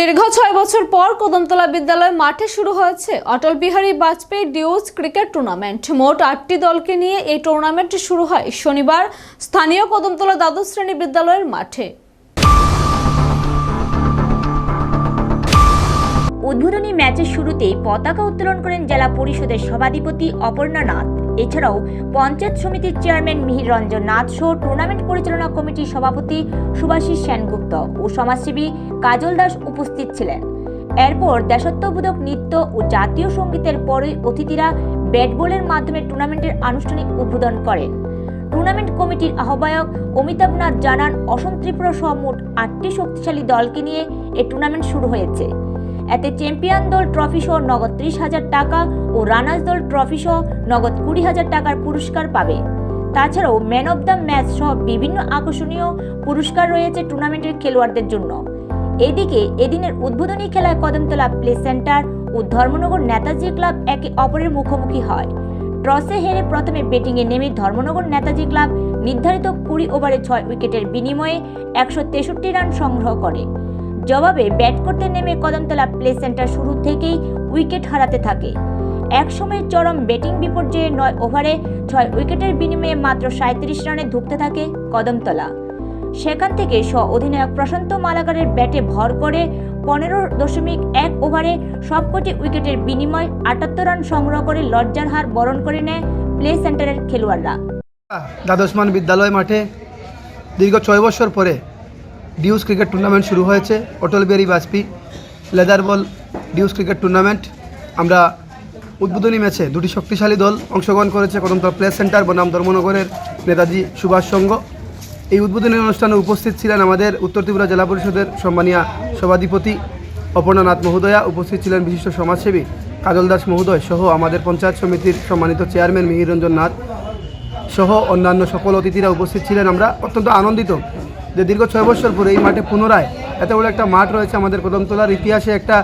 দীর্ঘ ছয় বছর পর কদমতলা বিদ্যালয় মাঠে শুরু হয়েছে Atal Bihari Vajpayee deuce cricket tournament. মোট আটটি দলকে নিয়ে এই টুর্নামেন্ট শুরু হয় শনিবার। স্থানীয় কদমতলা দ্বাদশ শ্রেণি বিদ্যালয়ের মাঠে। উদ্বোধনী ম্যাচের শুরুতেই পতাকা উত্তোলন করেন জেলা পরিষদের সভাধিপতি অপর্ণা নাথ। এছাড়াও পঞ্চায়েত সমিতির চেয়ারম্যান মিহির রঞ্জন নাথ সহ টুর্নামেন্ট পরিচালনা কমিটির সভাপতি সুভাষিস সেনগুপ্ত ও সমাজসেবী কাজল দাস উপস্থিত ছিলেন। এরপর দেশাত্মবোধক নৃত্য ও জাতীয় সঙ্গীতের পরই অতিথিরা ব্যাট বলের মাধ্যমে টুর্নামেন্টের আনুষ্ঠানিক উদ্বোধন করেন। টুর্নামেন্ট কমিটির আহ্বায়ক অমিতাভ নাথ জানান, অসম ত্রিপুরা সহ মোট আটটি শক্তিশালী দলকে নিয়ে এ টুর্নামেন্ট শুরু হয়েছে। এতে চ্যাম্পিয়ন দল ট্রফি সহ নগদ ত্রিশ হাজার টাকা ও রানার্স দল ট্রফি সহ নগদ কুড়ি হাজার টাকার পুরস্কার পাবে। তাছাড়াও ম্যান অব দ্য ম্যাচ সহ বিভিন্ন আকর্ষণীয় পুরস্কার রয়েছে টুর্নামেন্টের খেলোয়াড়দের জন্য। এদিকে এদিনের উদ্বোধনী খেলায় কদমতলা প্লে সেন্টার ও ধর্মনগর নেতাজি ক্লাব একে অপরের মুখোমুখি হয়। টসে হেরে প্রথমে ব্যাটিংয়ে নেমে ধর্মনগর নেতাজি ক্লাব নির্ধারিত কুড়ি ওভারে ছয় উইকেটের বিনিময়ে একশো তেষট্টি রান সংগ্রহ করে। জবাবে ব্যাট করতে নেমে কদমতলা প্লে সেন্টার শুরু থেকেই উইকেট হারাতে থাকে। একসময় চরম ব্যাটিং বিপর্যয়ে নয় ওভারে ছয় উইকেটের বিনিময়ে মাত্র সাঁত্রিশ রানে ধুঁকতে থাকে কদমতলা। সেখান থেকে স্ব অধিনায়ক প্রশান্ত মালাকারের ব্যাটে ভর করে পনেরো দশমিক এক ওভারে সবকটি উইকেটের বিনিময় আটাত্তর রান সংগ্রহ করে লজ্জার হার বরণ করে নেয় প্লে সেন্টারের খেলোয়াড়রা। দ্বাদশমান বিদ্যালয় মাঠে দীর্ঘ ছয় বছর পরে ডিউস ক্রিকেট টুর্নামেন্ট শুরু হয়েছে। Atal Bihari Vajpayee leather ball deuce cricket tournament আমরা উদ্বোধনী ম্যাচে দুটি শক্তিশালী দল অংশগ্রহণ করেছে কদমতলা প্লেস সেন্টার, বনাম ধর্মনগরের নেতাজি সুভাষ সংঘ এই উদ্বোধনী অনুষ্ঠানে উপস্থিত ছিলেন আমাদের উত্তর ত্রিপুরা জেলা পরিষদের সম্মানীয় সভাধিপতি অপর্ণা নাথ মহোদয়া, উপস্থিত ছিলেন বিশিষ্ট সমাজসেবী কাজল দাস মহোদয় সহ আমাদের পঞ্চায়েত সমিতির সম্মানিত চেয়ারম্যান মিহির রঞ্জন নাথ সহ অন্যান্য সকল অতিথিরা উপস্থিত ছিলেন। আমরা অত্যন্ত আনন্দিত যে দীর্ঘ ছয় বছর পরে এই মাঠে পুনরায় এত বড় একটা মাঠ রয়েছে আমাদের কদমতলার ইতিহাসে একটা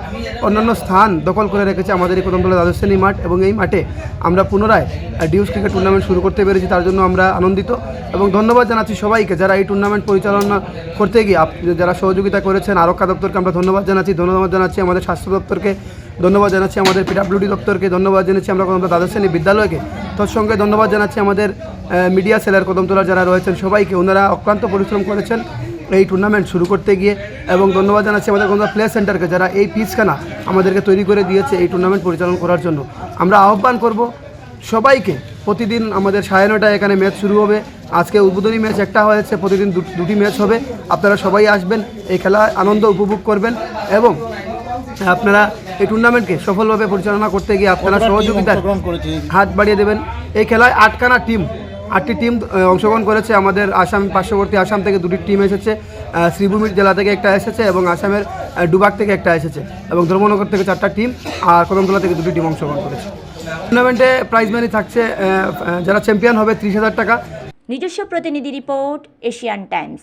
অন্যান্য স্থান দখল করে রেখেছে আমাদের এই কদমতলা দ্বাদশ শ্রেণি মাঠ এবং এই মাঠে আমরা পুনরায় ডিউস ক্রিকেট টুর্নামেন্ট শুরু করতে পেরেছি, তার জন্য আমরা আনন্দিত এবং ধন্যবাদ জানাচ্ছি সবাইকে যারা এই টুর্নামেন্ট পরিচালনা করতে গিয়ে যারা সহযোগিতা করেছেন, আরক্ষা দপ্তরকে আমরা ধন্যবাদ জানাচ্ছি ধন্যবাদ জানাচ্ছি আমাদের স্বাস্থ্য দপ্তরকে ধন্যবাদ জানাচ্ছি আমাদের পিডাব্লিউডি দপ্তরকে, ধন্যবাদ জানাচ্ছি আমরা কদমতলা দ্বাদশ শ্রেণি বিদ্যালয়কে। তৎসঙ্গে ধন্যবাদ জানাচ্ছি আমাদের মিডিয়া সেলের কদমতলার যারা রয়েছেন সবাইকে। ওনারা অক্লান্ত পরিশ্রম করেছেন এই টুর্নামেন্ট শুরু করতে গিয়ে এবং ধন্যবাদ জানাচ্ছি আমাদের কদমতলা প্লে সেন্টারকে যারা এই পিচখানা আমাদেরকে তৈরি করে দিয়েছে এই টুর্নামেন্ট পরিচালনা করার জন্য। আমরা আহ্বান করব সবাইকে, প্রতিদিন আমাদের সাড়ে নটায় এখানে ম্যাচ শুরু হবে। আজকে উদ্বোধনী ম্যাচ একটা হয়েছে, প্রতিদিন দুটি ম্যাচ হবে। আপনারা সবাই আসবেন, এই খেলায় আনন্দ উপভোগ করবেন এবং আপনারা এই টুর্নামেন্টকে সফলভাবে পরিচালনা করতে গিয়ে আপনারা সহযোগিতার হাত বাড়িয়ে দেবেন। এই খেলায় আটখানা টিম আটটি টিম অংশগ্রহণ করেছে। আমাদের আসাম পার্শ্ববর্তী আসাম থেকে দুটি টিম এসেছে। শ্রীভূমির জেলা থেকে একটা এসেছে এবং আসামের ডুবাক থেকে একটা এসেছে এবং ধর্মনগর থেকে চারটা টিম আর কদমতলা থেকে দুটি টিম অংশগ্রহণ করেছে। টুর্নামেন্টে প্রাইজ মানি থাকছে যারা চ্যাম্পিয়ন হবে ত্রিশ হাজার টাকা। নিজস্ব প্রতিনিধি রিপোর্ট এশিয়ান টাইমস